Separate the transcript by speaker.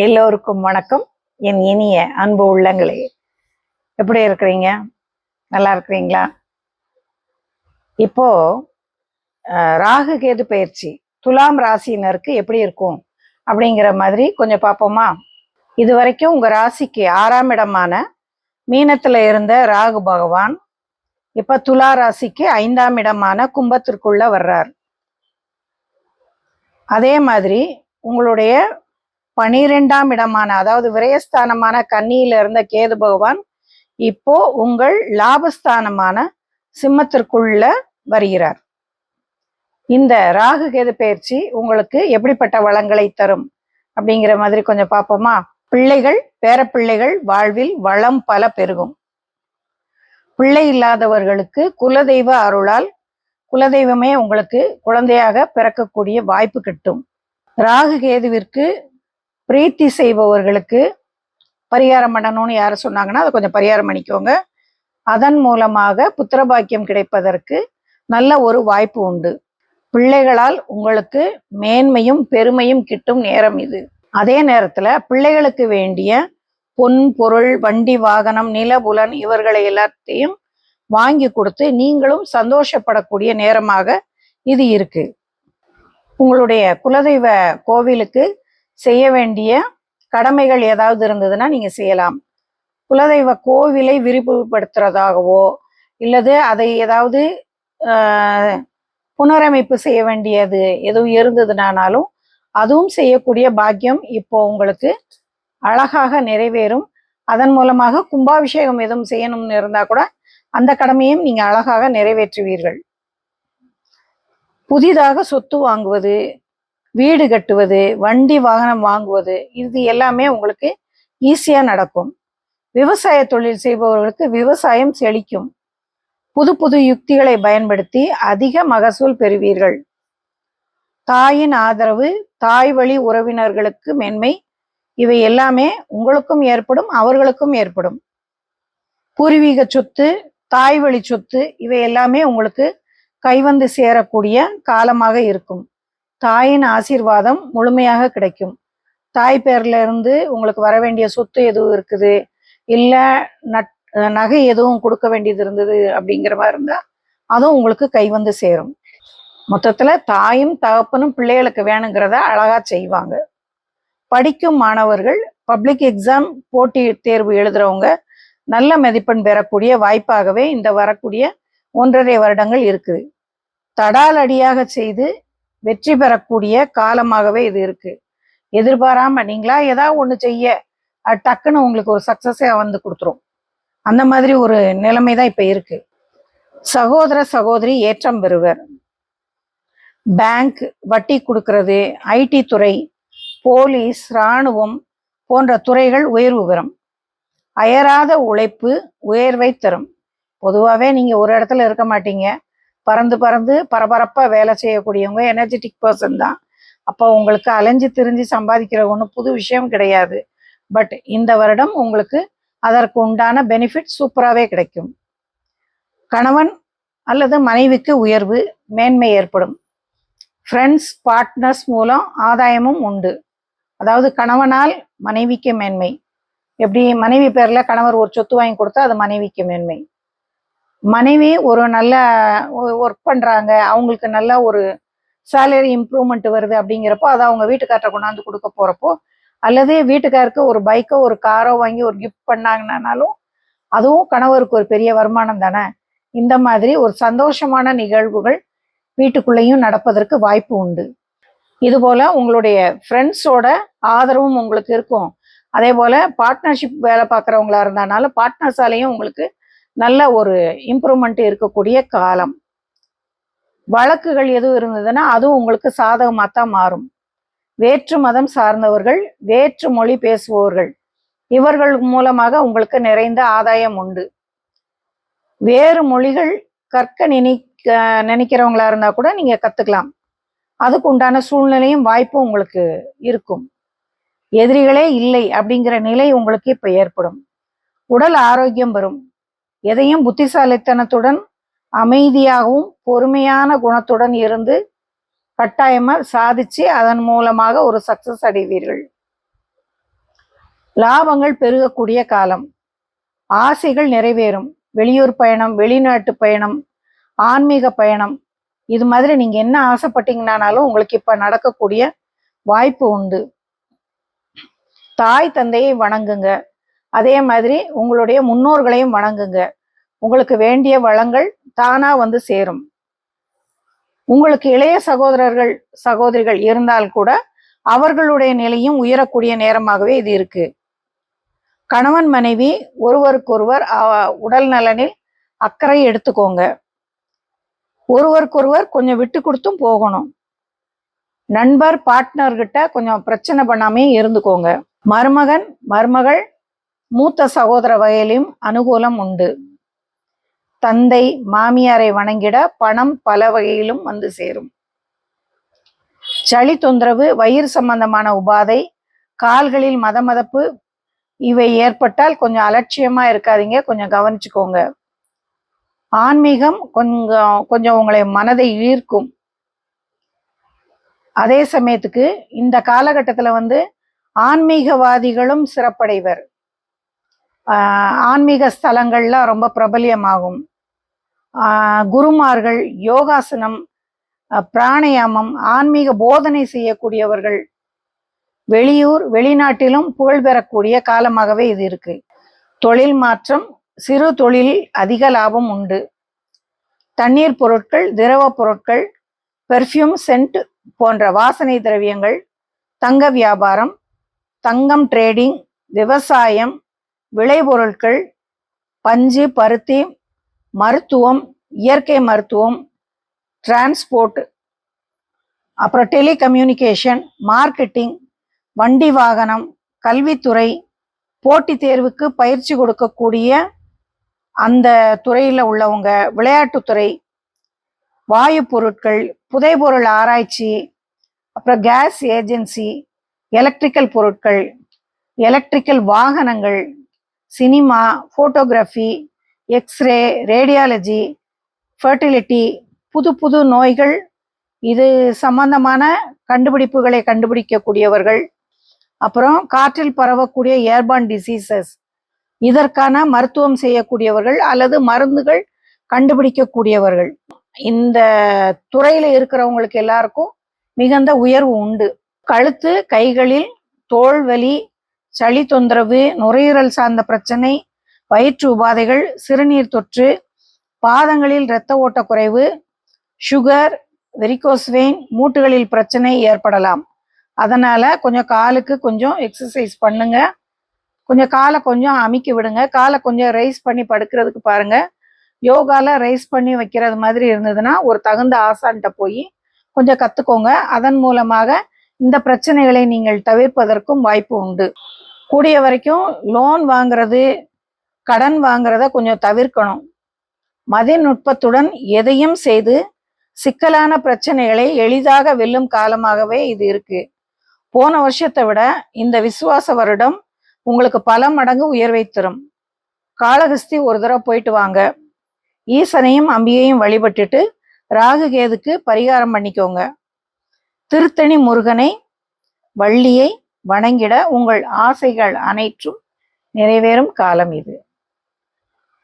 Speaker 1: எல்லோருக்கும் வணக்கம். என் இனிய அன்பு உள்ளங்களே எப்படி இருக்கிறீங்க? நல்லா இருக்கிறீங்களா? இப்போ ராகு கேது பயிற்சி துலாம் ராசியினருக்கு எப்படி இருக்கும்? அப்படிங்கிற மாதிரி கொஞ்சம் பார்ப்போமா? இது வரைக்கும் உங்க ராசிக்கு ஆறாம் இடமான மீனத்துல இருந்த ராகு பகவான் இப்ப துலா ராசிக்கு ஐந்தாம் இடமான கும்பத்திற்குள்ள வர்றார். அதே மாதிரி உங்களுடைய பனிரெண்டாம் இடமான அதாவது விரயஸ்தானமான கன்னியில இருந்த கேது பகவான் இப்போ உங்கள் லாபஸ்தானமான சிம்மத்திற்குள்ள வருகிறார். இந்த ராகு கேது பயிற்சி உங்களுக்கு எப்படிப்பட்ட வளங்களை தரும் அப்படிங்கிற மாதிரி கொஞ்சம் பார்ப்போமா? பிள்ளைகள் பேரப்பிள்ளைகள் வாழ்வில் வளம் பல பெருகும். பிள்ளை இல்லாதவர்களுக்கு குலதெய்வ அருளால் குலதெய்வமே உங்களுக்கு குழந்தையாக பிறக்கக்கூடிய வாய்ப்பு கிட்டும். ராகு கேதுவிற்கு பிரீத்தி செய்பவர்களுக்கு பரிகாரம் பண்ணணும்னு யார் சொன்னாங்கன்னா அதை கொஞ்சம் பரிகாரம் பண்ணிக்கோங்க. அதன் மூலமாக புத்திரபாக்கியம் கிடைப்பதற்கு நல்ல ஒரு வாய்ப்பு உண்டு. பிள்ளைகளால் உங்களுக்கு மேன்மையும் பெருமையும் கிட்டும் நேரம் இது. அதே நேரத்தில் பிள்ளைகளுக்கு வேண்டிய பொன் பொருள் வண்டி வாகனம் நிலபுலன் இவர்களை எல்லாத்தையும் வாங்கி கொடுத்து நீங்களும் சந்தோஷப்படக்கூடிய நேரமாக இது இருக்கு. உங்களுடைய குலதெய்வ கோவிலுக்கு செய்ய வேண்டிய கடமைகள் ஏதாவது இருந்ததுன்னா நீங்க செய்யலாம். குலதெய்வ கோவிலை விரிவுபடுத்துறதாகவோ இல்லது அதை ஏதாவது ஆஹ், புனரமைப்பு செய்ய வேண்டியது எதுவும் இருந்ததுனாலும் அதுவும் செய்யக்கூடிய பாக்கியம் இப்போ உங்களுக்கு அழகாக நிறைவேறும். அதன் மூலமாக கும்பாபிஷேகம் எதுவும் செய்யணும்னு இருந்தால் கூட அந்த கடமையும் நீங்கள் அழகாக நிறைவேற்றுவீர்கள். புதிதாக சொத்து வாங்குவது வீடு கட்டுவது வண்டி வாகனம் வாங்குவது இது எல்லாமே உங்களுக்கு ஈஸியா நடக்கும். விவசாய தொழில் செய்பவர்களுக்கு விவசாயம் செழிக்கும். புது புது யுக்திகளை பயன்படுத்தி அதிக மகசூல் பெறுவீர்கள். தாயின் ஆதரவு தாய் வழி உறவினர்களுக்கு மென்மை இவை எல்லாமே உங்களுக்கும் ஏற்படும் அவர்களுக்கும் ஏற்படும். பூர்வீக சொத்து தாய் வழி சொத்து இவை எல்லாமே உங்களுக்கு கைவந்து சேரக்கூடிய காலமாக இருக்கும். தாயின் ஆசீர்வாதம் முழுமையாக கிடைக்கும். தாய் பேர்ல இருந்து உங்களுக்கு வர வேண்டிய சொத்து எதுவும் இருக்குது? இல்லை நட் நகை எதுவும் கொடுக்க வேண்டியது இருந்தது அப்படிங்கிற மாதிரி இருந்தா அதுவும் உங்களுக்கு கை வந்து சேரும். மொத்தத்துல தாயும் தகப்பனும் பிள்ளைகளுக்கு வேணுங்கிறத அழகா செய்வாங்க. படிக்கும் மாணவர்கள் பப்ளிக் எக்ஸாம் போட்டி தேர்வு எழுதுறவங்க நல்ல மதிப்பெண் பெறக்கூடிய வாய்ப்பாகவே இந்த வரக்கூடிய ஒன்றரை வருடங்கள் இருக்குது. தடால் அடியாக செய்து வெற்றி பெறக்கூடிய காலமாகவே இது இருக்கு. எதிர்பாராம நீங்களா ஏதாவது ஒன்று செய்ய டக்குன்னு உங்களுக்கு ஒரு சக்ஸஸே வந்து கொடுத்துரும். அந்த மாதிரி ஒரு நிலைமை தான் இப்போ இருக்கு. சகோதர சகோதரி ஏற்றம் பெறுவர். பேங்க் வட்டி கொடுக்கறது ஐடி துறை போலீஸ் இராணுவம் போன்ற துறைகள் உயர்வு பெறும். அயராத உழைப்பு உயர்வை தரும். பொதுவாகவே நீங்க ஒரு இடத்துல இருக்க மாட்டீங்க. பறந்து பறந்து பரபரப்பாக வேலை செய்யக்கூடியவங்க எனர்ஜெட்டிக் பர்சன் தான். அப்போ உங்களுக்கு அலைஞ்சு திரிஞ்சு சம்பாதிக்கிற ஒன்றும் புது விஷயம் கிடையாது. பட் இந்த வருடம் உங்களுக்கு அதற்கு உண்டான பெனிஃபிட் சூப்பராகவே கிடைக்கும். கணவன் அல்லது மனைவிக்கு உயர்வு மேன்மை ஏற்படும். ஃப்ரெண்ட்ஸ் பார்ட்னர்ஸ் மூலம் ஆதாயமும் உண்டு. அதாவது கணவனால் மனைவிக்கு மேன்மை. எப்படி மனைவி பேரில் கணவர் ஒரு சொத்து வாங்கி கொடுத்தா அது மனைவிக்கு மேன்மை. மனைவி ஒரு நல்ல ஒர்க் பண்றாங்க அவங்களுக்கு நல்ல ஒரு சேலரி இம்ப்ரூவ்மெண்ட் வருது அப்படிங்கிறப்போ அதை அவங்க வீட்டுக்கார்ட்ட கொண்டாந்து கொடுக்க போறப்போ அல்லது வீட்டுக்காருக்கு ஒரு பைக்கோ ஒரு காரோ வாங்கி ஒரு கிஃப்ட் பண்ணாங்கனாலும் அதுவும் கணவருக்கு ஒரு பெரிய வருமானம் தானே? இந்த மாதிரி ஒரு சந்தோஷமான நிகழ்வுகள் வீட்டுக்குள்ளேயும் நடப்பதற்கு வாய்ப்பு உண்டு. இதுபோல உங்களுடைய ஃப்ரெண்ட்ஸோட ஆதரவும் உங்களுக்கு இருக்கும். அதே போல பார்ட்னர்ஷிப் வேலை பார்க்குறவங்களா இருந்தாலும் பார்ட்னர்ஸாலையும் உங்களுக்கு நல்ல ஒரு இம்ப்ரூவ்மெண்ட் இருக்கக்கூடிய காலம். வழக்குகள் எதுவும் இருந்ததுன்னா அதுவும் உங்களுக்கு சாதகமாக தான் மாறும். வேற்று மதம் சார்ந்தவர்கள் வேற்று மொழி பேசுபவர்கள் இவர்கள் மூலமாக உங்களுக்கு நிறைந்த ஆதாயம் உண்டு. வேறு மொழிகள் கற்க நினைக்க நினைக்கிறவங்களா இருந்தா கூட நீங்க கத்துக்கலாம். அதுக்கு உண்டான சூழ்நிலையும் வாய்ப்பும் உங்களுக்கு இருக்கும். எதிரிகளே இல்லை அப்படிங்கிற நிலை உங்களுக்கு இப்போ ஏற்படும். உடல் ஆரோக்கியம் வரும் எதையும் புத்திசாலித்தனத்துடன் அமைதியாகவும் பொறுமையான குணத்துடன் இருந்து கட்டாயமா சாதிச்சு அதன் மூலமாக ஒரு சக்சஸ் அடைவீர்கள். லாபங்கள் பெருகக்கூடிய காலம். ஆசைகள் நிறைவேறும். வெளியூர் பயணம் வெளிநாட்டு பயணம் ஆன்மீக பயணம். இது மாதிரி நீங்க என்ன ஆசைப்பட்டீங்கனாலும் உங்களுக்கு இப்ப நடக்கக்கூடிய வாய்ப்பு உண்டு. தாய் தந்தையை வணங்குங்க. அதே மாதிரி உங்களுடைய முன்னோர்களையும் வணங்குங்க. உங்களுக்கு வேண்டிய வளங்கள் தானா வந்து சேரும். உங்களுக்கு இளைய சகோதரர்கள் சகோதரிகள் இருந்தால் கூட அவர்களுடைய நிலையும் உயரக்கூடிய நேரமாகவே இது இருக்கு. கணவன் மனைவி ஒருவருக்கொருவர் உடல் நலனில் அக்கறை எடுத்துக்கோங்க. ஒருவருக்கொருவர் கொஞ்சம் விட்டு கொடுத்தும் போகணும். நண்பர் பார்ட்னர்கிட்ட கொஞ்சம் பிரச்சனை பண்ணாமே இருந்துக்கோங்க. மருமகன் மருமகள் மூத்த சகோதர வகையிலும் அனுகூலம் உண்டு. தந்தை மாமியாரை வணங்கிட பணம் பல வகையிலும் வந்து சேரும். சளி தொந்தரவு வயிறு சம்பந்தமான உபாதை கால்களில் மதமதப்பு இவை ஏற்பட்டால் கொஞ்சம் அலட்சியமா இருக்காதீங்க கொஞ்சம் கவனிச்சுக்கோங்க. ஆன்மீகம் கொஞ்சம் கொஞ்சம் உங்களை மனதை ஈர்க்கும். அதே சமயத்துக்கு இந்த காலகட்டத்தில் வந்து ஆன்மீகவாதிகளும் சிறப்படைவர். ஆன்மீக ஸ்தலங்கள்லாம் ரொம்ப பிரபல்யமாகும். குருமார்கள் யோகாசனம் பிராணயாமம் ஆன்மீக போதனை செய்யக்கூடியவர்கள் வெளியூர் வெளிநாட்டிலும் புகழ் பெறக்கூடிய காலமாகவே இது இருக்கு. தொழில் மாற்றம் சிறு தொழிலில் அதிக லாபம் உண்டு. தண்ணீர் பொருட்கள் திரவ பொருட்கள் பெர்ஃப்யூம் சென்ட் போன்ற வாசனை திரவியங்கள் தங்க வியாபாரம் தங்கம் ட்ரேடிங் விவசாயம் விளைபொருட்கள் பஞ்சு பருத்தி மருத்துவம் இயற்கை மருத்துவம் டிரான்ஸ்போர்ட் அப்புறம் டெலிகம்யூனிகேஷன் மார்க்கெட்டிங் வண்டி வாகனம் கல்வித்துறை போட்டித் தேர்வுக்கு பயிற்சி கொடுக்கக்கூடிய அந்த துறையில் உள்ளவங்க விளையாட்டுத்துறை வாயு பொருட்கள் புதைபொருள் ஆராய்ச்சி அப்புறம் கேஸ் ஏஜென்சி எலக்ட்ரிக்கல் பொருட்கள் எலக்ட்ரிக்கல் வாகனங்கள் cinema photography x ray radiology fertility புது புது நோய்கள் இது சம்பந்தமான கண்டுபிடிப்புகளை கண்டுபிடிக்கக்கூடியவர்கள். அப்புறம் காற்றில் பரவக்கூடிய ஏர்பான் டிசீசஸ் இதற்கான மருத்துவம் செய்யக்கூடியவர்கள் அல்லது மருந்துகள் கண்டுபிடிக்கக்கூடியவர்கள். இந்த துறையில் இருக்கிறவங்களுக்கு எல்லாருக்கும் மிகுந்த உயர்வு உண்டு. கழுத்து கைகளில் தோல்வலி சளி தொந்தரவு நுரையீரல் சார்ந்த பிரச்சனை வயிற்று உபாதைகள் சிறுநீர் தொற்று பாதங்களில் இரத்த ஓட்ட குறைவு சுகர் வெரிகோஸ்வெயின் மூட்டுகளில் பிரச்சனை ஏற்படலாம். அதனால கொஞ்சம் காலுக்கு கொஞ்சம் எக்ஸசைஸ் பண்ணுங்க. கொஞ்சம் காலை கொஞ்சம் அமுக்கி விடுங்க. காலை கொஞ்சம் ரைஸ் பண்ணி படுக்கிறதுக்கு பாருங்க. யோகால ரைஸ் பண்ணி வைக்கிறது மாதிரி இருந்ததுன்னா ஒரு தகுந்த ஆசான்கிட்ட போய் கொஞ்சம் கத்துக்கோங்க. அதன் மூலமாக இந்த பிரச்சனைகளை நீங்கள் தவிர்ப்பதற்கும் வாய்ப்பு உண்டு. கூடிய வரைக்கும் லோன் வாங்குறது கடன் வாங்குறத கொஞ்சம் தவிர்க்கணும். மதிநுட்பத்துடன் எதையும் செய்து சிக்கலான பிரச்சனைகளை எளிதாக வெல்லும் காலமாகவே இது இருக்கு. போன வருஷத்தை விட இந்த விசுவாச வருடம் உங்களுக்கு பல மடங்கு உயர்வை தரும். காளகஸ்தி ஒரு தடவை போயிட்டு வாங்க. ஈசனையும் அம்பியையும் வழிபட்டுட்டு ராகு கேதுக்கு பரிகாரம் பண்ணிக்கோங்க. திருத்தணி முருகனை வள்ளியை வணங்கிட உங்கள் ஆசைகள் அனைத்தும் நிறைவேறும் காலம் இது.